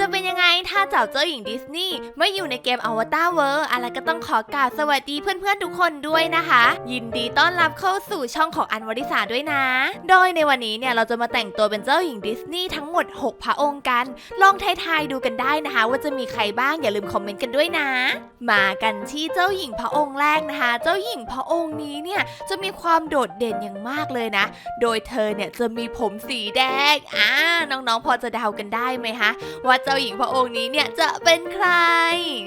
จะเป็นยังไงถ้าเจ้าเจ้าหญิงดิสนีย์ไม่อยู่ในเกมอวตารเวิร์อะไรก็ต้องขอกล่าวสวัสดีเพื่อนๆทุกคนด้วยนะคะ ยินดีต้อนรับเข้าสู่ช่องของอันวริสาด้วยนะ โดยในวันนี้เนี่ยเราจะมาแต่งตัวเป็นเจ้าหญิงดิสนีย์ทั้งหมด 6 พระองค์กัน ลองทายๆดูกันได้นะคะ ว่าจะมีใครบ้างอย่าลืมคอมเมนต์กันด้วยนะ มากันที่เจ้าหญิงพระองค์แรกนะคะ เจ้าหญิงพระองค์นี้เนี่ยจะมีความโดดเด่นอย่างมากเลยนะ โดยเธอเนี่ยจะมีผมสีแดงอ่าน้องๆพอจะเดากันได้ไหมคะว่าเจ้าหญิงพระองค์นี้เนี่ยจะเป็นใคร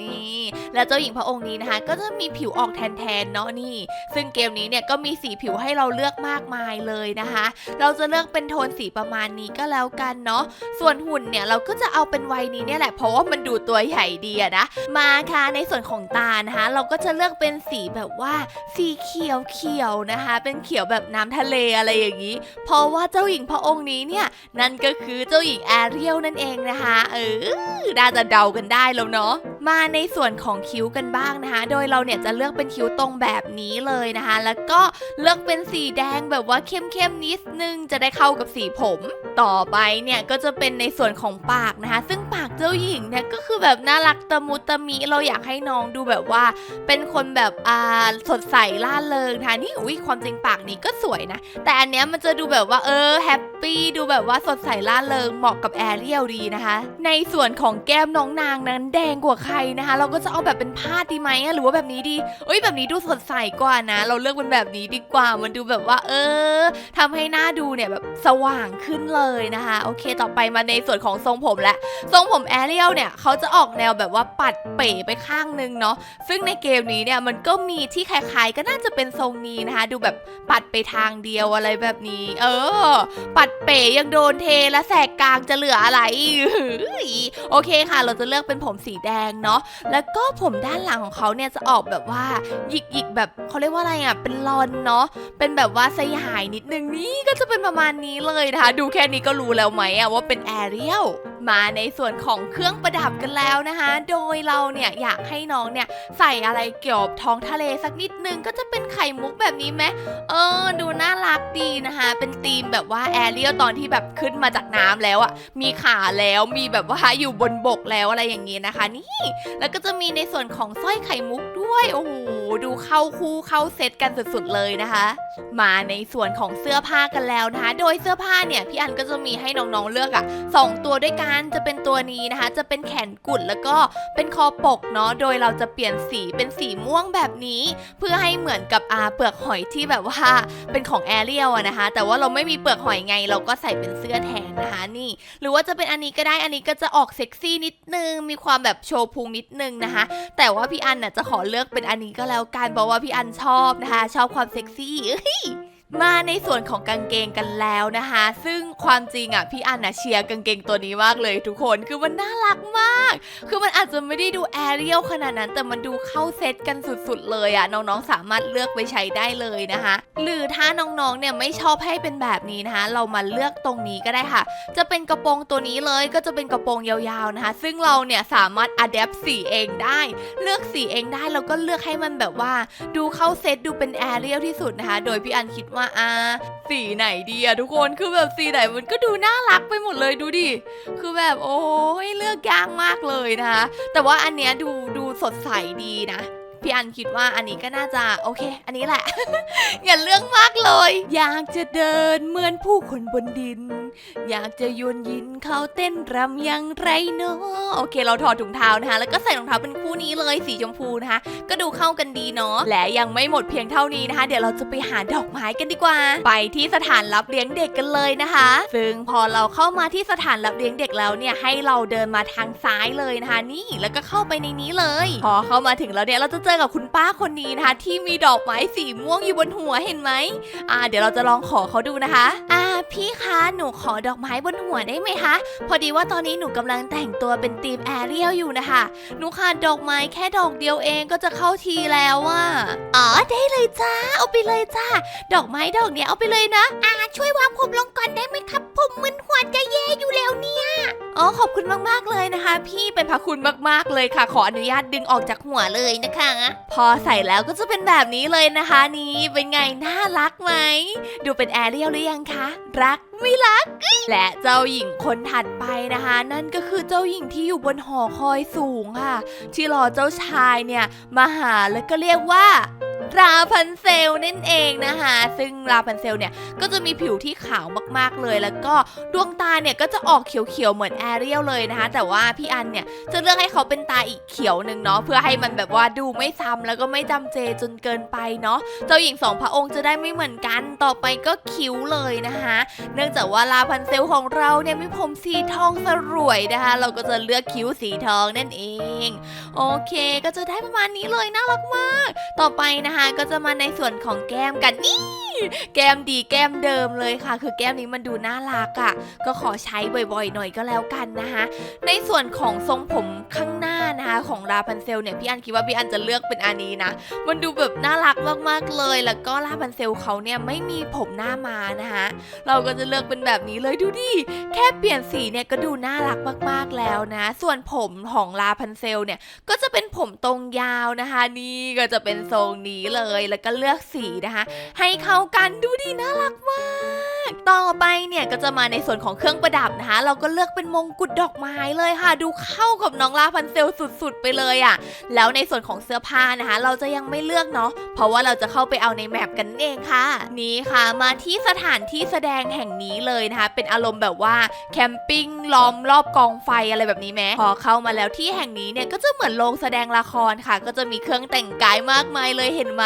นี่แล้วเจ้าหญิงพระองค์นี้นะคะ ก็จะมีผิวออกแทนๆเนาะนี่ ซึ่งเกมนี้เนี่ยก็มีสีผิวให้เราเลือกมากมายเลยนะคะ เราจะเลือกเป็นโทนสีประมาณนี้ก็แล้วกันเนาะส่วนหุ่นเนี่ยเราก็จะเอาเป็นวัยนี้เนี่ยแหละเพราะว่ามันดูตัวใหญ่ดีอะนะมาค่ะในส่วนของตานะคะ เราก็จะเลือกเป็นสีแบบว่าสีเขียวเขียวนะคะ เป็นเขียวแบบน้ำทะเลอะไรอย่างนี้ เพราะว่าเจ้าหญิงพระองค์นี้เนี่ยนั่นก็คือเจ้าหญิงแอเรียลนั่นเองนะคะเออน่าจะเดากันได้แล้วเนาะ มาในส่วนของคิ้วกันบ้างนะคะ โดยเราเนี่ยจะเลือกเป็นคิ้วตรงแบบนี้เลยนะคะ แล้วก็เลือกเป็นสีแดงแบบว่าเข้มๆนิดนึงจะได้เข้ากับสีผม ต่อไปเนี่ยก็จะเป็นในส่วนของปากนะคะ ซึ่งปากเจ้าหญิงเนี่ยก็คือแบบน่ารักตะมุตะมิเราอยากให้น้องดูแบบว่า เป็นคนแบบอ่าสดใสล่าเริงนะคะนี่อุ้ยความจริงปากนี้ก็สวยนะ แต่อันเนี้ยมันจะดูแบบว่าเออแฮปปี้ดูแบบว่าสดใสล่าเริงเหมาะกับแอเรียลดีนะคะ ในส่วนของแก้มน้องนางนั้นแดงกว่าใครนะคะ เราก็จะเอาแบบเป็นพาดีไหมหรือว่าแบบนี้ดีเอ้ยแบบนี้ดูสดใสกว่านะ เราเลือกเป็นแบบนี้ดีกว่ามันดูแบบว่า เออทำให้หน้าดูเนี่ยแบบสว่างขึ้นเลยนะคะ โอเค ต่อไปมาในส่วนของทรงผมและทรงผมแอเรียลเนี่ยเขาจะออกแนวแบบว่าปัดเป๋ไปข้างนึงเนาะซึ่งในเกมนี้เนี่ยมันก็มีที่คล้ายๆก็น่าจะเป็นทรงนี้นะคะ ดูแบบปัดไปทางเดียวอะไรแบบนี้ เออ ปัดเป๋ยังโดนเทและแสกกลางจะเหลืออะไรโอเคค่ะ เราจะเลือกเป็นผมสีแดงเนาะแล้วก็ผมด้านหลังของเขาเนี่ยจะออกแบบว่าหยิกหยิกแบบเขาเรียกว่าอะไรอะเป็นลอนเนาะเป็นแบบว่าสยายนิดนึงนี่ก็จะเป็นประมาณนี้เลยนะคะ ดูแค่นี้ก็รู้แล้วไหมอะว่าเป็นแอเรียล มาในส่วนของเครื่องประดับกันแล้วนะคะ โดยเราเนี่ยอยากให้น้องเนี่ยใส่อะไรเกี่ยวกับท้องทะเลสักนิดนึงก็จะเป็นไข่มุกแบบนี้ไหมเออ ดูน่ารักดีนะคะ เป็นธีมแบบว่าแอเรียลตอนที่แบบขึ้นมาจากน้ำแล้วอะมีขาแล้วมีแบบว่าอยู่บนบกแล้วอะไรอย่างงี้นะคะ นี่แล้วก็จะมีในส่วนของสร้อยไข่มุกด้วยโอ้โหดูเข้าคู่เข้าเซตกันสุดๆเลยนะคะมาในส่วนของเสื้อผ้ากันแล้วนะคะ โดยเสื้อผ้าเนี่ยพี่อันก็จะมีให้น้องๆเลือกอะสองตัวด้วยกันจะเป็นตัวนี้นะคะ จะเป็นแขนกุดแล้วก็เป็นคอปกเนาะโดยเราจะเปลี่ยนสีเป็นสีม่วงแบบนี้ เพื่อให้เหมือนกับอาเปลือกหอยที่แบบว่าเป็นของแอเรียลอะนะคะ แต่ว่าเราไม่มีเปลือกหอยไง เราก็ใส่เป็นเสื้อแทนนะคะนี่ หรือว่าจะเป็นอันนี้ก็ได้อันนี้ก็จะออกเซ็กซี่นิดนึงมีความแบบโชว์พุงนิดนึงนะคะ แต่ว่าพี่อันน่ะจะขอเลือกเป็นอันนี้ก็แล้วกันเพราะว่าพี่อันชอบนะคะ ชอบความเซ็กซี่เอ้ย มาในส่วนของกางเกงกันแล้วนะคะ ซึ่งความจริงอะพี่อันนะเชียร์กางเกงตัวนี้มากเลยทุกคนคือมันน่ารักมาก คือมันอาจจะไม่ได้ดูแอเรียลขนาดนั้น แต่มันดูเข้าเซตกันสุดๆ เลยอะน้องๆสามารถเลือกไปใช้ได้เลยนะคะ หรือถ้าน้องๆเนี่ยไม่ชอบให้เป็นแบบนี้นะคะ เรามาเลือกตรงนี้ก็ได้ค่ะ จะเป็นกระโปรงตัวนี้เลยก็จะเป็นกระโปรงยาวๆนะคะ ซึ่งเราเนี่ยสามารถอัดแอปสีเองได้ เลือกสีเองได้แล้วก็เลือกให้มันแบบว่า ดูเข้าเซตดูเป็นแอเรียลที่สุดนะคะ โดยพี่อันคิดว่าอ่าสีไหนดีอะทุกคนคือแบบสีไหนมันก็ดูน่ารักไปหมดเลยดูดิคือแบบโอ้ยเลือกยากมากเลยนะคะแต่ว่าอันเนี้ยดูดูสดใสดีนะ พี่อันคิดว่าอันนี้ก็น่าจะโอเค อันนี้แหละ อย่าเลือกมากเลย อยากจะเดินเหมือนผู้คนบนดิน อยากจะโยนยินเขาเต้นรำอยังไรเนาะโอเค เราถอดถุงเท้านะคะ แล้วก็ใส่รองเท้าเป็นคู่นี้เลยสีชมพูนะคะ ก็ดูเข้ากันดีเนาะและยังไม่หมดเพียงเท่านี้นะคะ เดี๋ยวเราจะไปหาดอกไม้กันดีกว่า ไปที่สถานรับเลี้ยงเด็กกันเลยนะคะ ซึ่งพอเราเข้ามาที่สถานรับเลี้ยงเด็กแล้วเนี่ยให้เราเดินมาทางซ้ายเลยนะคะ นี่แล้วก็เข้าไปในนี้เลย พอเข้ามาถึงแล้วเนี่ยเราจะเจอกับคุณป้าคนนี้นะคะ ที่มีดอกไม้สีม่วงอยู่บนหัวเห็นไหมอ่า เดี๋ยวเราจะลองขอเขาดูนะคะอ่าพี่คะหนูขอดอกไม้บนหัวได้ไหมคะ พอดีว่าตอนนี้หนูกำลังแต่งตัวเป็นธีมแอเรียลอยู่นะคะ หนูขาดดอกไม้แค่ดอกเดียวเองก็จะเข้าทีแล้วอะอ๋อได้เลยจ้าเอาไปเลยจ้าดอกไม้ดอกเนี้ยเอาไปเลยนะอ่าช่วยวางผมลงก่อนได้ไหมครับ ผมมึนหัวจะแย่อยู่แล้วเนี่ยอ๋อขอบคุณมากๆเลยนะคะ พี่เป็นพระคุณมากๆเลยค่ะ ขออนุญาตดึงออกจากหัวเลยนะคะพอใส่แล้วก็จะเป็นแบบนี้เลยนะคะนี่เป็นไงน่ารักไหม ดูเป็นแอเรียลหรือยังคะ รักไม่รัก และเจ้าหญิงคนถัดไปนะคะ นั่นก็คือเจ้าหญิงที่อยู่บนหอคอยสูงค่ะ ที่รอเจ้าชายเนี่ยมาหาแล้วก็เรียกว่า ราพันเซลนั่นเองนะคะ ซึ่งราพันเซลเนี่ยก็จะมีผิวที่ขาวมากๆเลย แล้วก็ดวงตาเนี่ยก็จะออกเขียวๆเหมือนแอเรียลเลยนะคะ แต่ว่าพี่อันเนี่ยจะเลือกให้เขาเป็นตาอีกเขียวหนึ่งเนาะเพื่อให้มันแบบว่าดูไม่ซ้ำแล้วก็ไม่จำเจจนเกินไปเนาะเจ้าหญิงสองพระองค์จะได้ไม่เหมือนกันต่อไปก็คิ้วเลยนะคะเนื่องจากว่าลาพันเซลของเราเนี่ยมีผมสีทองสรวยนะคะ เราก็จะเลือกคิ้วสีทองนั่นเอง โอเค ก็จะได้ประมาณนี้เลยน่ารักมาก ต่อไปนะคะก็จะมาในส่วนของแก้มกันนี่ แก้มดีแก้มเดิมเลยค่ะ คือแก้มนี้มันดูน่ารักอะ่ะ ก็ขอใช้บ่อยๆ หน่อยก็แล้วกันนะคะ ในส่วนของทรงผมข้างหน้านะคะของราพันเซลเนี่ยพี่อันคิดว่าพี่อันจะเลือกเป็นอันนี้นะ มันดูแบบน่ารักมากๆเลย แล้วก็ราพันเซลเขาเนี่ยไม่มีผมหน้ามานะคะเราก็จะเลือกเป็นแบบนี้เลยดูดิแค่เปลี่ยนสีเนี่ยก็ดูน่ารักมากๆแล้วนะ ส่วนผมของลาพันเซลเนี่ยก็จะเป็นผมตรงยาวนะคะ นี่ก็จะเป็นทรงนี้เลยแล้วก็เลือกสีนะคะ ให้เข้ากันดูดีน่ารักมาก ต่อไปเนี่ยก็จะมาในส่วนของเครื่องประดับนะคะ เราก็เลือกเป็นมงกุฎดอกไม้เลยค่ะ ดูเข้ากับน้องลาพันเซลสุดๆ ไปเลยอะ่ะ แล้วในส่วนของเสื้อผ้านะคะ เราจะยังไม่เลือกเนาะเพราะว่าเราจะเข้าไปเอาในแมปกันเองค่ะ นี่ค่ะมาที่สถานที่แสดงแห่งนี้เลยนะคะ เป็นอารมณ์แบบว่าแคมปิ้งล้อมรอบกองไฟอะไรแบบนี้ไหมพอเข้ามาแล้วที่แห่งนี้เนี่ยก็จะเหมือนโรงแสดงละครค่ะ ก็จะมีเครื่องแต่งกายมากมายเลยเห็นไหม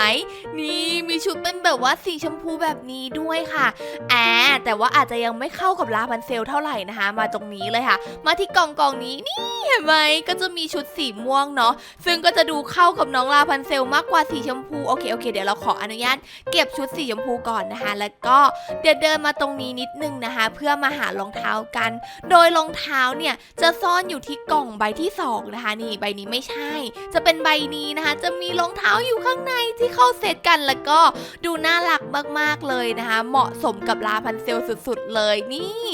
นี่มีชุดเป็นแบบว่าสีชมพูแบบนี้ด้วยค่ะแอบแต่ว่าอาจจะยังไม่เข้ากับลาพันเซลเท่าไหร่นะคะ มาตรงนี้เลยค่ะ มาที่กองกองนี้นี่เห็นไหมก็จะมีชุดสีม่วงเนาะซึ่งก็จะดูเข้ากับน้องลาพันเซลมากกว่าสีชมพูโอเคโอเคเดี๋ยวเราขออนุญาตเก็บชุดสีชมพูก่อนนะคะ แล้วก็เดี๋ยวเดินมาตรงนี้นิดนึงนะคะ เพื่อมาหารองเท้ากัน โดยรองเท้าเนี่ยจะซ่อนอยู่ที่กล่องใบที่สองนะคะนี่ใบนี้ไม่ใช่ จะเป็นใบนี้นะคะ จะมีรองเท้าอยู่ข้างในที่เข้าเซตกันแล้วก็ดูน่ารักมากๆเลยนะคะ เหมาะสมกับลาพันเซลสุดๆเลยนี่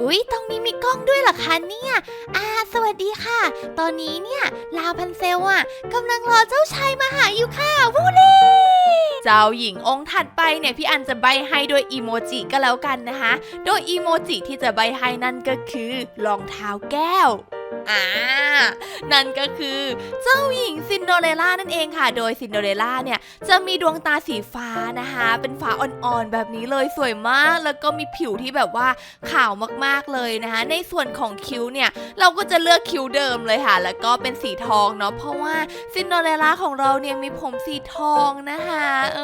อุ๊ยตรงนี้มีกล้องด้วยเหรอคะเนี่ยอ่าสวัสดีค่ะ ตอนนี้เนี่ยลาพันเซลอะกำลังรอเจ้าชายมาหาอยู่ค่ะวูเล่เจ้าหญิงองค์ถัดไปเนี่ยพี่อันจะใบให้โดยอีโมจิก็แล้วกันนะคะ โดยอีโมจิที่จะใบให้นั่นก็คือรองเท้าแก้ว อ่า นั่นก็คือเจ้าหญิงซินโดเรล่านั่นเองค่ะ โดยซินโดเรล่าเนี่ยจะมีดวงตาสีฟ้านะคะ เป็นฟ้าอ่อนๆแบบนี้เลยสวยมาก แล้วก็มีผิวที่แบบว่าขาวมากๆเลยนะคะ ในส่วนของคิ้วเนี่ยเราก็จะเลือกคิ้วเดิมเลยค่ะ แล้วก็เป็นสีทองเนาะ เพราะว่าซินโดเรล่าของเราเนี่ยมีผมสีทองนะคะ เอ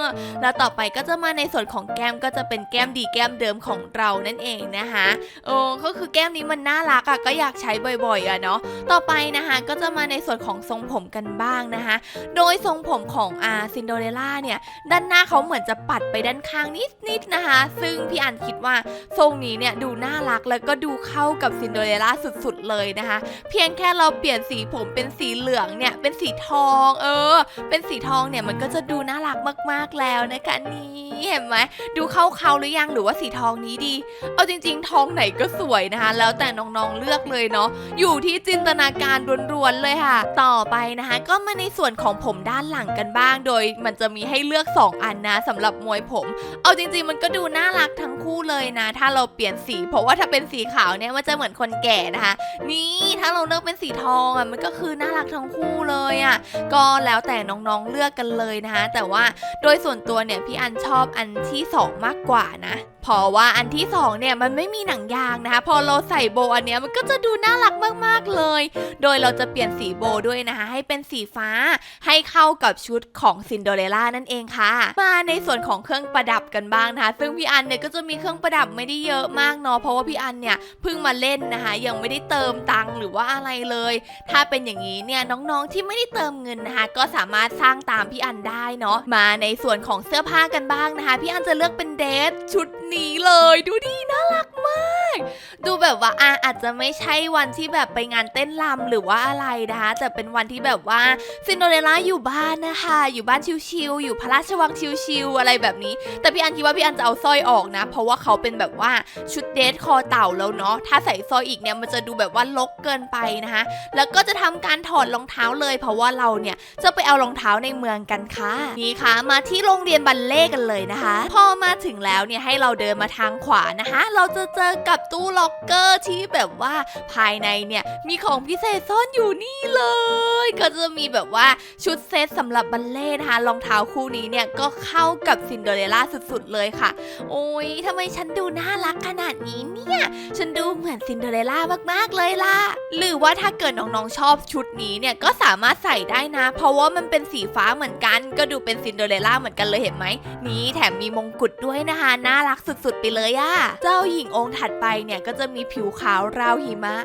อ แล้วต่อไปก็จะมาในส่วนของแก้มก็จะเป็นแก้มดีแก้มเดิมของเรานั่นเองนะคะโอ้ก็คือแก้มนี้มันน่ารักอะก็อยากใช้บ่อยๆอะเนาะต่อไปนะคะก็จะมาในส่วนของทรงผมกันบ้างนะคะ โดยทรงผมของอาซินโดเรล่าเนี่ยด้านหน้าเขาเหมือนจะปัดไปด้านข้างนิดๆนะคะ ซึ่งพี่อันคิดว่าทรงนี้เนี่ยดูน่ารักแล้วก็ดูเข้ากับซินโดเรล่าสุดๆเลยนะคะ เพียงแค่เราเปลี่ยนสีผมเป็นสีเหลืองเนี่ยเป็นสีทองเออ เป็นสีทองเนี่ยมันก็จะดูน่ารักมากๆแล้วนะคะนี่เห็นไหมดูเข้าเขาหรือยังหรือว่าสีทองนี้ดี เอาจริง ๆ ทองไหนก็สวยนะคะ แล้วแต่น้องๆเลือกเลยเนาะอยู่ที่จินตนาการรวนๆเลยค่ะ ต่อไปนะคะก็มาในส่วนของผมด้านหลังกันบ้าง โดยมันจะมีให้เลือก 2 อันนะสำหรับมวยผม เอาจริงๆ มันก็ดูน่ารักทั้งคู่เลยนะ ถ้าเราเปลี่ยนสี เพราะว่าถ้าเป็นสีขาวเนี่ยมันจะเหมือนคนแก่นะคะ นี่ถ้าเราเลือกเป็นสีทองอะมันก็คือน่ารักทั้งคู่เลยอะก็แล้วแต่น้องๆเลือกกันเลยนะคะแต่ว่าโดยส่วนตัวเนี่ยพี่อันชอบอันที่สองมากกว่านะเพราะว่าอันที่สองเนี่ยมันไม่มีหนังยางนะคะพอเราใส่โบอันเนี้ยมันก็จะดูน่ารักมากๆเลย โดยเราจะเปลี่ยนสีโบด้วยนะคะ ให้เป็นสีฟ้าให้เข้ากับชุดของซินโดเรลล่านั่นเองค่ะ มาในส่วนของเครื่องประดับกันบ้างนะคะ ซึ่งพี่อันเนี่ยก็จะมีเครื่องประดับไม่ได้เยอะมากเนาะเพราะว่าพี่อันเนี่ยเพิ่งมาเล่นนะคะ ยังไม่ได้เติมตังค์หรือว่าอะไรเลย ถ้าเป็นอย่างนี้เนี่ยน้องๆที่ไม่ได้เติมเงินนะคะ ก็สามารถสร้างตามพี่อันได้เนาะมาในส่วนของเสื้อผ้ากันบ้างนะคะ พี่อันจะเลือกเป็นเดรสชุดนี้เลยดูดิน่ารักมาก ดูแบบว่าอะอาจจะไม่ใช่วันที่แบบไปงานเต้นรำหรือว่าอะไรนะคะแต่เป็นวันที่แบบว่าซินโดเรล่าอยู่บ้านนะคะ อยู่บ้านชิวๆอยู่พระราชวังชิวๆอะไรแบบนี้ แต่พี่อันคิดว่าพี่อันจะเอาสร้อยออกนะ เพราะว่าเขาเป็นแบบว่าชุดเดทคอเต่าแล้วเนาะถ้าใส่สร้อยอีกเนี่ยมันจะดูแบบว่าลกเกินไปนะคะแล้วก็จะทำการถอดรองเท้าเลย เพราะว่าเราเนี่ยจะไปเอารองเท้าในเมืองกันค่ะนี่ค่ะ มาที่โรงเรียนบัลเล่กันเลยนะคะ พอมาถึงแล้วเนี่ยให้เราเดินมาทางขวานะคะ เราจะเจอกับตู้ล็อกเกอร์ที่แบบว่าภายในเนี่ยมีของพิเศษซ่อนอยู่นี่เลย ก็จะมีแบบว่าชุดเซตสำหรับบัลเล่นะคะรองเท้าคู่นี้เนี่ยก็เข้ากับซินเดอเรลล่าสุดๆเลยค่ะ โอ้ยทำไมฉันดูน่ารักขนาดนี้เนี่ย ฉันดูเหมือนซินเดอเรลล่ามากๆเลยล่ะ หรือว่าถ้าเกิดน้องๆชอบชุดนี้เนี่ยก็สามารถใส่ได้นะ เพราะว่ามันเป็นสีฟ้าเหมือนกัน ก็ดูเป็นซินเดอเรลล่าเหมือนกันเลยเห็นไหม นี่แถมมีมงกุฎด้วยนะคะน่ารักสุดๆ ไปเลยอะเจ้าหญิงองค์ถัดไปเนี่ยก็จะมีผิวขาวราวหิมะ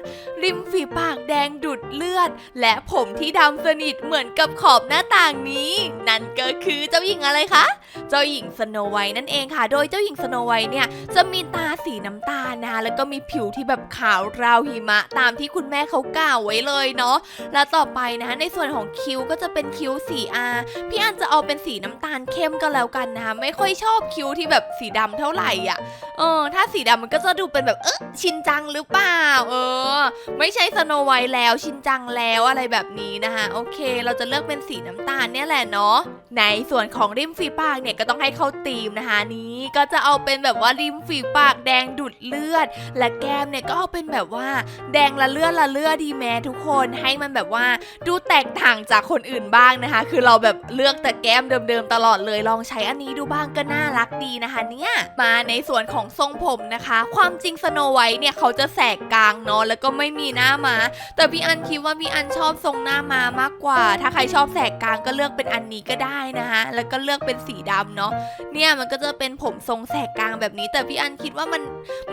ริมฝีปากแดงดุดเลือด และผมที่ดำสนิทเหมือนกับขอบหน้าต่างนี้ นั่นก็คือเจ้าหญิงอะไรคะ เจ้าหญิงสโนไวท์นั่นเองค่ะ โดยเจ้าหญิงสโนไวท์เนี่ยจะมีตาสีน้ำตาลนะแล้วก็มีผิวที่แบบขาวราวหิมะ ตามที่คุณแม่เขากล่าวไว้เลยเนาะ แล้วต่อไปนะในส่วนของคิ้วก็จะเป็นคิ้วสีอาพี่อันจะเอาเป็นสีน้ำตาลเข้มก็แล้วกันนะคะไม่ค่อยชอบคิ้วที่แบบสีดำเท่าไหร่อะเออ ถ้าสีดำมันก็จะดูเป็นแบบเออชินจังหรือเปล่า เออ ไม่ใช่สโนไวท์แล้วชินจังแล้วอะไรแบบนี้นะคะโอเค เราจะเลือกเป็นสีน้ำตาลเนี่ยแหละเนาะในส่วนของริมฝีปากเนี่ยก็ต้องให้เข้าตีมนะคะนี้ก็จะเอาเป็นแบบว่าริมฝีปากแดงดุดเลือด และแก้มเนี่ยก็เอาเป็นแบบว่า แดงละเลือดละเลือดดีแม้ทุกคนให้มันแบบว่าดูแตกต่างจากคนอื่นบ้างนะคะ คือเราแบบเลือกแต่แก้มเดิมๆตลอดเลยลองใช้อันนี้ดูบ้างก็น่ารักดีนะคะเนี่ยมาในส่วนของทรงผมนะคะ ความจริงสโนไวท์เนี่ยเขาจะแสกกลางเนาะแล้วก็ไม่มีหน้ามา แต่พี่อันคิดว่าพี่อันชอบทรงหน้ามามากกว่า ถ้าใครชอบแสกกลางก็เลือกเป็นอันนี้ก็ได้นะคะแล้วก็เลือกเป็นสีดำเนาะเนี่ยมันก็จะเป็นผมทรงแสกกลางแบบนี้ แต่พี่อันคิดว่ามัน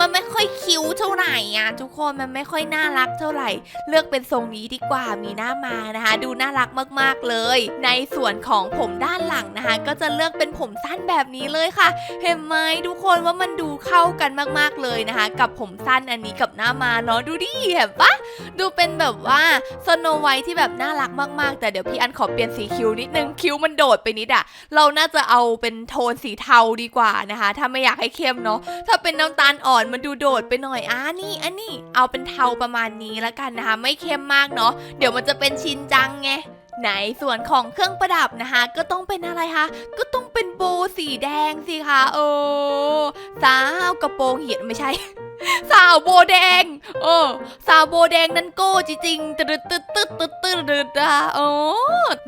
มันไม่ค่อยคิ้วเท่าไหร่อะทุกคนมันไม่ค่อยน่ารักเท่าไหร่ เลือกเป็นทรงนี้ดีกว่ามีหน้ามานะคะ ดูน่ารักมากๆเลย ในส่วนของผมด้านหลังนะคะ ก็จะเลือกเป็นผมสั้นแบบนี้เลยค่ะ เห็นไหมทุกคนว่ามันดูเข้ากันมากๆเลยนะคะ กับผมสั้นอันนี้กับหน้ามาเนาะดูดิเห็นปะดูเป็นแบบว่าสโนไวท์ที่แบบน่ารักมากๆ แต่เดี๋ยวพี่อันขอเปลี่ยนสีคิ้วนิดนึงคิ้วมันโดดไปนิดอะเราน่าจะเอาเป็นโทนสีเทาดีกว่านะคะ ถ้าไม่อยากให้เข้มเนาะถ้าเป็นน้ำตาลอ่อนมันดูโดดไปหน่อยอ่านี่อันนี้เอาเป็นเทาประมาณนี้แล้วกันนะคะ ไม่เข้มมากเนาะเดี๋ยวมันจะเป็นชินจังไง ในส่วนของเครื่องประดับนะคะ ก็ต้องเป็นอะไรคะ ก็ต้องเป็นโบสีแดงสิคะเออสาวกระโปรงเหียดไม่ใช่ สาวโบแดงเออสาวโบแดงนั่นโก้จริงๆตึดตึดตึดตึดตึดตึดนะโอ้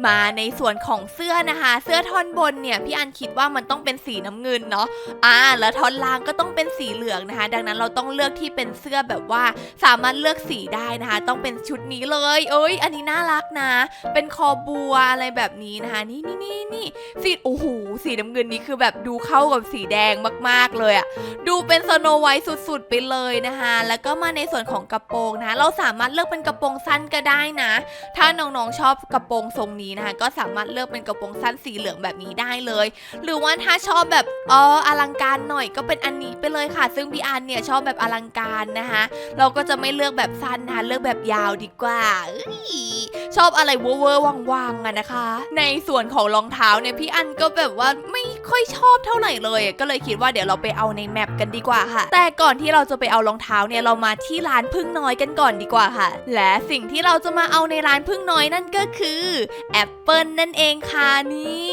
มาในส่วนของเสื้อนะคะ เสื้อท่อนบนเนี่ยพี่อันคิดว่ามันต้องเป็นสีน้ำเงินเนาะ อ่า แล้วท่อนล่างก็ต้องเป็นสีเหลืองนะคะ ดังนั้นเราต้องเลือกที่เป็นเสื้อแบบว่า สามารถเลือกสีได้นะคะ ต้องเป็นชุดนี้เลย เอ้ย อันนี้น่ารักนะ เป็นคอบัวอะไรแบบนี้นะคะ นี่นี่นี่นี่สีโอ้โห สีน้ำเงินนี้คือแบบดูเข้ากับสีแดงมากๆเลยอะดูเป็นสโนไวท์สุดๆไปเลยนะคะ แล้วก็มาในส่วนของกระโปรงนะคะ เราสามารถเลือกเป็นกระโปรงสั้นก็ได้นะ ถ้าน้องๆชอบกระโปรงทรงนี้นะคะ ก็สามารถเลือกเป็นกระโปรงสั้นสีเหลืองแบบนี้ได้เลย หรือว่าถ้าชอบแบบเอออลังการหน่อยก็เป็นอันนี้ไปเลยค่ะ ซึ่งพี่อันเนี่ยชอบแบบอลังการนะคะ เราก็จะไม่เลือกแบบสั้นนะคะเลือกแบบยาวดีกว่าชอบอะไรเวอร์วอร์วังๆอะนะคะ ในส่วนของรองเท้าเนี่ยพี่อันก็แบบว่าไม่ ค่อยชอบเท่าไหร่เลย ก็เลยคิดว่าเดี๋ยวเราไปเอาในแมปกันดีกว่าค่ะ แต่ก่อนที่เราจะไปเอารองเท้าเนี่ยเรามาที่ร้านพึ่งน้อยกันก่อนดีกว่าค่ะ และสิ่งที่เราจะมาเอาในร้านพึ่งน้อยนั่นก็คือแอปเปิลนั่นเองค่ะนี่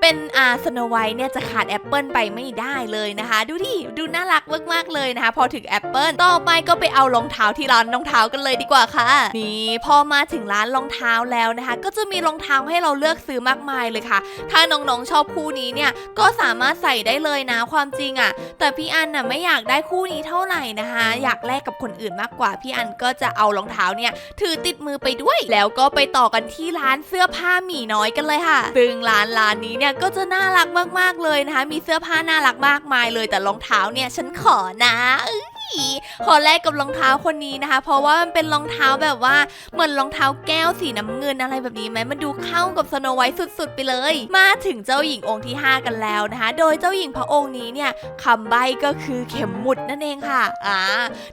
เป็นอาสโนไวเนี่ยจะขาดแอปเปิลไปไม่ได้เลยนะคะ ดูดิดูน่ารักมากๆเลยนะคะ พอถึงแอปเปิลต่อไปก็ไปเอารองเท้าที่ร้านรองเท้ากันเลยดีกว่าค่ะ นี่พอมาถึงร้านรองเท้าแล้วนะคะ ก็จะมีรองเท้าให้เราเลือกซื้อมากมายเลยค่ะ ถ้าน้องๆชอบคู่นี้เนี่ยก็สามารถใส่ได้เลยนะความจริงอะ่ะ แต่พี่อันน่ะไม่อยากได้คู่นี้เท่าไหร่นะคะ อยากแลกกับคนอื่นมากกว่า พี่อันก็จะเอารองเท้าเนี่ย ถือติดมือไปด้วย แล้วก็ไปต่อกันที่ร้านเสื้อผ้าหมีน้อยกันเลยค่ะซึ่งร้านร้านนี้เนี่ยก็จะน่ารักมากๆเลยนะคะ มีเสื้อผ้าน่ารักมากมายเลยแต่รองเท้าเนี่ยฉันขอนะ ขอแลกกับรองเท้าคนนี้นะคะ เพราะว่ามันเป็นรองเท้าแบบว่าเหมือนรองเท้าแก้วสีน้ำเงินอะไรแบบนี้ไหมมันดูเข้ากับสโนไวท์สุดๆ ไปเลย มาถึงเจ้าหญิงองค์ที่ 5 กันแล้วนะคะ โดยเจ้าหญิงพระองค์นี้เนี่ยคำใบ้ก็คือเข็มหมุดนั่นเองค่ะอ่า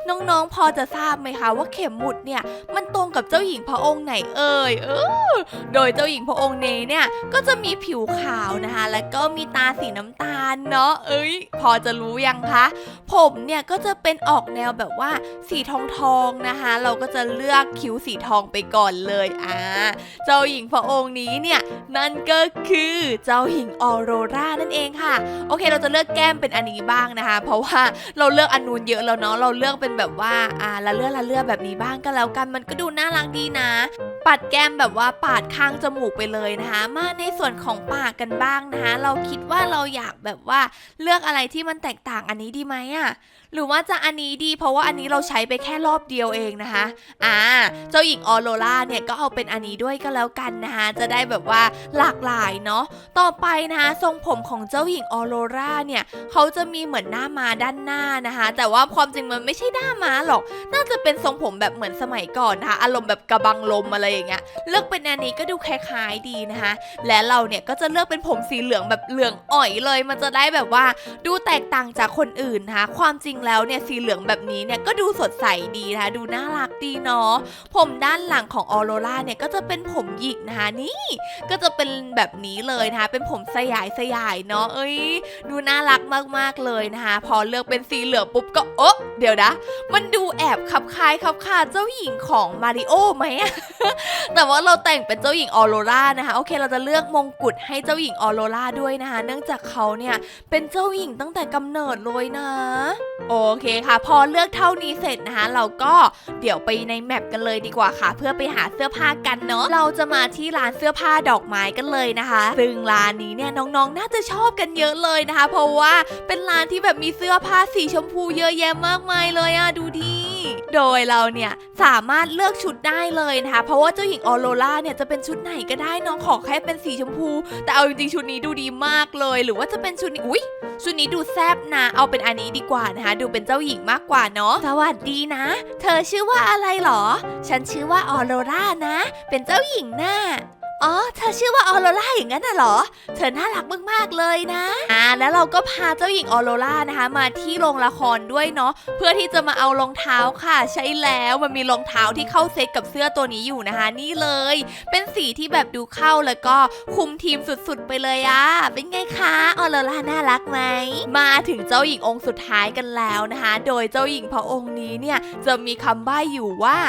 น้องๆพอจะทราบไหมคะว่าเข็มหมุดเนี่ยมันตรงกับเจ้าหญิงพระองค์ไหนเอ่ยเออโดยเจ้าหญิงพระองค์เนเนี่ยก็จะมีผิวขาวนะคะ แล้วก็มีตาสีน้ำตาลเนาะเอ้ย พอจะรู้ยังคะ ผมเนี่ยก็จะเป็นออกแนวแบบว่าสีทองทองนะคะ เราก็จะเลือกคิ้วสีทองไปก่อนเลยอ่าเจ้าหญิงพระองค์นี้เนี่ยนั่นก็คือเจ้าหญิงออโรรานั่นเองค่ะ โอเคเราจะเลือกแก้มเป็นอันนี้บ้างนะคะ เพราะว่าเราเลือกอันนูนเยอะแล้วเนาะเราเลือกเป็นแบบว่าอ่าละเลือกละเลือกแบบนี้บ้างก็แล้วกันมันก็ดูน่ารักดีนะ ปัดแก้มแบบว่าปาดข้างจมูกไปเลยนะคะ มาในส่วนของปากกันบ้างนะคะ เราคิดว่าเราอยากแบบว่าเลือกอะไรที่มันแตกต่างอันนี้ดีไหมอะหรือว่าจะอันนี้ดีเพราะว่าอันนี้เราใช้ไปแค่รอบเดียวเองนะคะอ่าเจ้าหญิงออโรราเนี่ยก็เอาเป็นอันนี้ด้วยก็แล้วกันนะคะจะได้แบบว่าหลากหลายเนาะต่อไปนะคะทรงผมของเจ้าหญิงออโรราเนี่ยเขาจะมีเหมือนหน้ามาด้านหน้านะคะแต่ว่าความจริงมันไม่ใช่หน้าม้าหรอก น่าจะเป็นทรงผมแบบเหมือนสมัยก่อนนะคะอารมณ์แบบกระบังลมอะไรอย่างเงี้ยเลือกเป็นอันนี้ก็ดูคล้ายๆดีนะคะและเราเนี่ยก็จะเลือกเป็นผมสีเหลืองแบบเหลืองอ่อยเลย มันจะได้แบบว่าดูแตกต่างจากคนอื่นนะคะความจริงแล้วเนี่ยสีเหลืองแบบนี้เนี่ยก็ดูสดใสดีนะคะดูน่ารักดีเนาะผมด้านหลังของออโรราเนี่ยก็จะเป็นผมหยิกนะคะนี่ ก็จะเป็นแบบนี้เลยนะคะเป็นผมสยายสยายเนาะเอ้ยดูน่ารักมากๆเลยนะคะพอเลือกเป็นสีเหลืองปุ๊บก็โอ๊ะเดี๋ยวนะ มันดูแอบคับคล้ายคับคาเจ้าหญิงของมาริโอไหมอะแต่ว่าเราแต่งเป็นเจ้าหญิงออโรรานะคะโอเคเราจะเลือกมงกุฎให้เจ้าหญิงออโรราด้วยนะคะเนื่องจากเขาเนี่ยเป็นเจ้าหญิงตั้งแต่กำเนิดเลยนะ โอเคค่ะพอเลือกเท่านี้เสร็จนะคะ เราก็เดี๋ยวไปในแมปกันเลยดีกว่าค่ะ เพื่อไปหาเสื้อผ้ากันเนาะเราจะมาที่ร้านเสื้อผ้าดอกไม้กันเลยนะคะ ซึ่งร้านนี้เนี่ยน้องๆ น่าจะชอบกันเยอะเลยนะคะ เพราะว่าเป็นร้านที่แบบมีเสื้อผ้าสีชมพูเยอะแยะมากมายเลยอะดูดี โดยเราเนี่ยสามารถเลือกชุดได้เลยนะคะ เพราะว่าเจ้าหญิงออโรราเนี่ยจะเป็นชุดไหนก็ได้น้องขอแค่เป็นสีชมพู แต่เอาจริงๆชุดนี้ดูดีมากเลย หรือว่าจะเป็นชุดนี้อุ๊ยชุดนี้ดูแซบนะ เอาเป็นอันนี้ดีกว่านะคะ ดูเป็นเจ้าหญิงมากกว่าเนาะ สวัสดีนะ เธอชื่อว่าอะไรหรอ ฉันชื่อว่าออโรรานะ เป็นเจ้าหญิงน่ะ อ๋อ เธอชื่อว่าออโรราอย่างนั้นน่ะเหรอ เธอน่ารักมากๆเลยนะ อ่า แล้วเราก็พาเจ้าหญิงออโรรานะคะ มาที่โรงละครด้วยเนาะ เพื่อที่จะมาเอารองเท้าค่ะ ใช่แล้วมันมีรองเท้าที่เข้าเซ็ตกับเสื้อตัวนี้อยู่นะคะ นี่เลย เป็นสีที่แบบดูเข้าแล้วก็คุมทีมสุดๆไปเลยอะเป็นไงคะออโรราน่ารักไหม มาถึงเจ้าหญิงองค์สุดท้ายกันแล้วนะคะ โดยเจ้าหญิงพระองค์นี้เนี่ยจะมีคำใบ้อยู่ว่า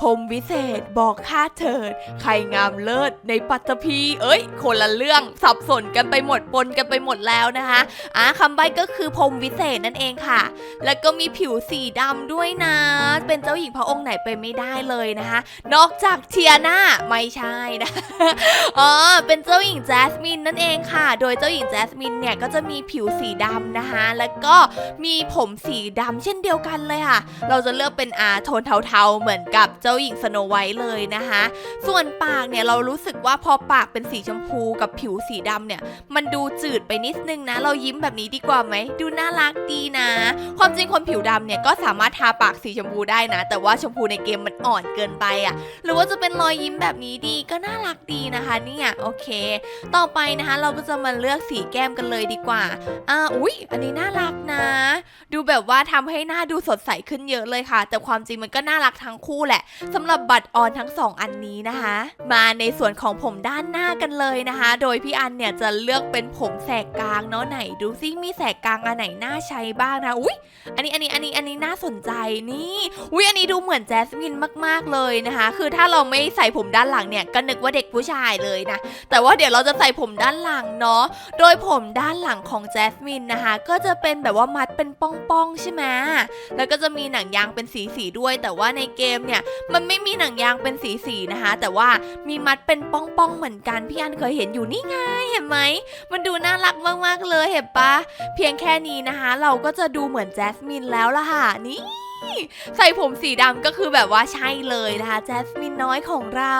พรมวิเศษบอกข้าเถิด ใครงามเลิศในปัตตภีเอ้ย คนละเรื่องสับสนกันไปหมดปนกันไปหมดแล้วนะคะอ่าคำใบ้ก็คือพรมวิเศษนั่นเองค่ะ แล้วก็มีผิวสีดำด้วยนะ เป็นเจ้าหญิงพระองค์ไหนไปไม่ได้เลยนะคะ นอกจากเทียนาไม่ใช่นะอ๋อเป็นเจ้าหญิงแจสมินนั่นเองค่ะ โดยเจ้าหญิงแจสมินเนี่ยก็จะมีผิวสีดำนะคะ แล้วก็มีผมสีดำเช่นเดียวกันเลยค่ะ เราจะเลือกเป็นอาโทนเทาๆเหมือนกับเจ้าหญิงสโนไวท์เลยนะคะ ส่วนปากเนี่ยเรารู้สึกว่าพอปากเป็นสีชมพูกับผิวสีดำเนี่ย มันดูจืดไปนิดนึงนะ เรายิ้มแบบนี้ดีกว่าไหม ดูน่ารักดีนะ ความจริงคนผิวดำเนี่ยก็สามารถทาปากสีชมพูได้นะ แต่ว่าชมพูในเกมมันอ่อนเกินไปอะ่ะ หรือว่าจะเป็นรอยยิ้มแบบนี้ดีก็น่ารักดีนะคะเนี่ยโอเค ต่อไปนะคะเราก็จะมาเลือกสีแก้มกันเลยดีกว่าอ่าอุ๊ย อันนี้น่ารักนะ ดูแบบว่าทำให้หน้าดูสดใสขึ้นเยอะเลยค่ะ แต่ความจริงมันก็น่ารักทั้งคู่แหละสำหรับบัตรออนทั้งสองอันนี้นะคะ มาในส่วนของผมด้านหน้ากันเลยนะคะ โดยพี่อันเนี่ยจะเลือกเป็นผมแสกกลางเนาะไหน ดูซิมีแสกกลางอันไหนน่าใช้บ้างนะอุ๊ยอันนี้อันนี้อันนี้อันนี้น่าสนใจนี่อุ๊ยอันนี้ดูเหมือนแจสมินมาก ๆเลยนะคะ คือถ้าเราไม่ใส่ผมด้านหลังเนี่ยก็นึกว่าเด็กผู้ชายเลยนะแต่ว่าเดี๋ยวเราจะใส่ผมด้านหลังเนาะโดยผมด้านหลังของแจสมินนะคะก็จะเป็นแบบว่ามัดเป็นป้องๆใช่ไหมแล้วก็จะมีหนังยางเป็นสีๆด้วย แต่ว่าในเกมเนี่ยมันไม่มีหนังยางเป็นสีๆนะคะ แต่ว่ามีมัดเป็นป้องๆเหมือนกันพี่อันเคยเห็นอยู่นี่ไงเห็นไหมมันดูน่ารักมากๆเลยเห็นปะเพียงแค่นี้นะคะ เราก็จะดูเหมือนแจสมินแล้วล่ะค่ะนี่ใส่ผมสีดำก็คือแบบว่าใช่เลยนะคะแจสมินน้อยของเรา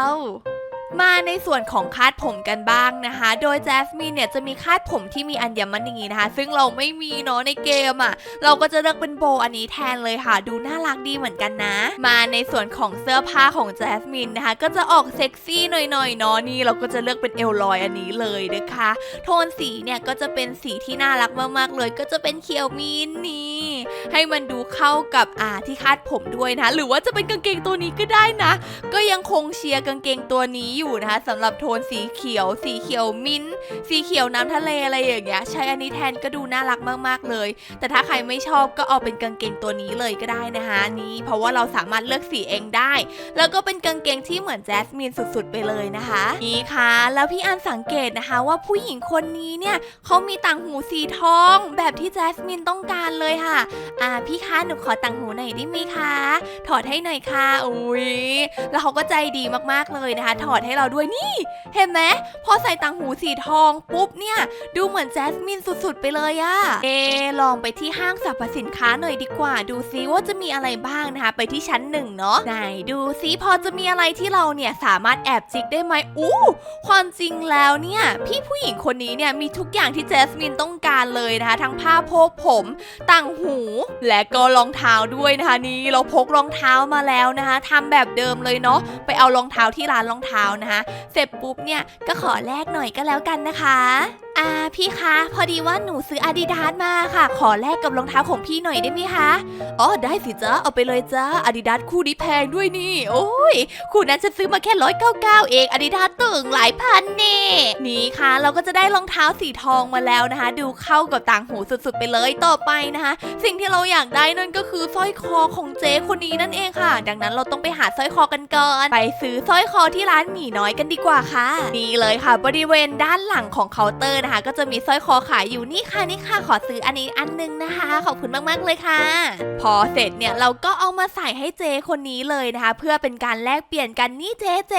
มาในส่วนของคาดผมกันบ้างนะคะ โดยแจสมินเนี่ยจะมีคาดผมที่มีอัญมณีนะคะ ซึ่งเราไม่มีเนาะในเกมอะ่ะ เราก็จะเลือกเป็นโบอันนี้แทนเลยค่ะ ดูน่ารักดีเหมือนกันนะ มาในส่วนของเสื้อผ้าของแจสมินนะคะ ก็จะออกเซ็กซี่หน่อยๆเนาะนี่เราก็จะเลือกเป็นเอลลอยอันนี้เลยนะคะ โทนสีเนี่ยก็จะเป็นสีที่น่ารักมากๆเลย ก็จะเป็นเขียวมินนี่ ให้มันดูเข้ากับอ่าที่คาดผมด้วยนะ หรือว่าจะเป็นกางเกงตัวนี้ก็ได้นะ ก็ยังคงเชียร์กางเกงตัวนี้อยู่นะคะสำหรับโทนสีเขียว สีเขียวมิ้น สีเขียวน้ำทะเลอะไรอย่างเงี้ย ใช้อันนี้แทนก็ดูน่ารักมากๆเลย แต่ถ้าใครไม่ชอบก็เอาเป็นกางเกงตัวนี้เลยก็ได้นะคะนี่เพราะว่าเราสามารถเลือกสีเองได้ แล้วก็เป็นกางเกงที่เหมือนแจสมินสุดๆ ไปเลยนะคะ นี่ค่ะ แล้วพี่อันสังเกตนะคะว่าผู้หญิงคนนี้เนี่ยเขามีต่างหูสีทอง แบบที่แจสมินต้องการเลยค่ะ อ่าพี่คะหนูขอต่างหูหน่อยได้ไหมคะ ถอดให้หน่อยค่ะอุ้ยแล้วเขาก็ใจดีมากๆเลยนะคะ ถอดให้เราด้วยนี่ เห็นไหมพอใส่ต่างหูสีทองปุ๊บเนี่ย ดูเหมือนแจสมินสุดๆ ไปเลยอะเอลองไปที่ห้างสรรพสินค้าหน่อยดีกว่า ดูซิว่าจะมีอะไรบ้างนะคะ ไปที่ชั้นหนึ่งเนาะไหนดูซิพอจะมีอะไรที่เราเนี่ยสามารถแอบจิกได้ไหมอู้ความจริงแล้วเนี่ย พี่ผู้หญิงคนนี้เนี่ยมีทุกอย่างที่แจสมินต้องการเลยนะคะทั้งผ้าโพกผมต่างหู และก็รองเท้าด้วยนะคะนี่เราพกรองเท้ามาแล้วนะคะทำแบบเดิมเลยเนาะไปเอารองเท้าที่ร้านรองเท้านะคะ เสร็จปุ๊บเนี่ยก็ขอแลกหน่อยก็แล้วกันนะคะ อ่าพี่คะพอดีว่าหนูซื้ออาดิดาสมาค่ะ ขอแลกกับรองเท้าของพี่หน่อยได้ไหมคะอ๋อได้สิจ้าเอาไปเลยจ้าอาดิดาสคู่นี้แพงด้วยนี่ โอ้ยคู่นั้นฉันซื้อมาแค่ร้อยเก้าเก้าเองอาดิดาสตึงหลายพันเน่นี่ค่ะ เราก็จะได้รองเท้าสีทองมาแล้วนะคะ ดูเข้ากับต่างหูสุดๆ ไปเลยต่อไปนะคะ สิ่งที่เราอยากได้นั่นก็คือสร้อยคอของเจ๊คนนี้นั่นเองค่ะ ดังนั้นเราต้องไปหาสร้อยคอกันก่อนไปซื้อสร้อยคอที่ร้านหมีน้อยกันดีกว่าค่ะนี่เลยค่ะ บริเวณด้านหลังของเคาน์เตอร์นะคะ ก็จะมีสร้อยคอขายอยู่นี่ค่ะนี่ค่ะขอซื้ออันนี้อันนึงนะคะ ขอบคุณมากๆเลยค่ะ พอเสร็จเนี่ยเราก็เอามาใส่ให้เจคนนี้เลยนะคะ เพื่อเป็นการแลกเปลี่ยนกันนี่เจเจ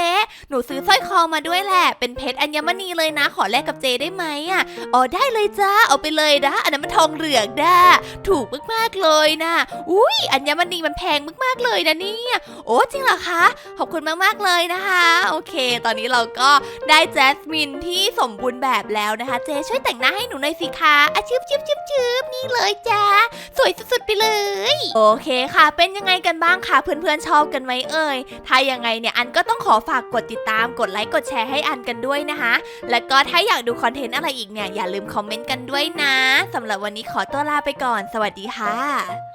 หนูซื้อสร้อยคอมาด้วยแหละ เป็นเพชรอัญมณีเลยนะ ขอแลกกับเจได้ไหมอะอ๋อได้เลยจ้าเอาไปเลยนะอันนั้นมันทองเหลืองด้าถูกมากๆเลยนะอุ้ยอัญมณีมันแพงมากๆเลยนะเนี่ยโอ้จริงเหรอคะขอบคุณมากๆเลยนะคะ โอเค ตอนนี้เราก็ได้แจสมินที่สมบูรณ์แบบแล้วนะคะเจช่วยแต่งหน้าให้หนูหน่อยสิคะอะชึบชึบชึบชึบนี่เลยจ้าสวยสุดๆไปเลย โอเคค่ะ เป็นยังไงกันบ้างคะเพื่อนๆชอบกันไหมเอ่ย ถ้ายังไงเนี่ยอันก็ต้องขอฝากกดติดตามกดไลค์กดแชร์ให้อันกันด้วยนะคะ แล้วก็ถ้าอยากดูคอนเทนต์อะไรอีกเนี่ยอย่าลืมคอมเมนต์กันด้วยนะสำหรับวันนี้ขอตัวลาไปก่อน สวัสดีค่ะ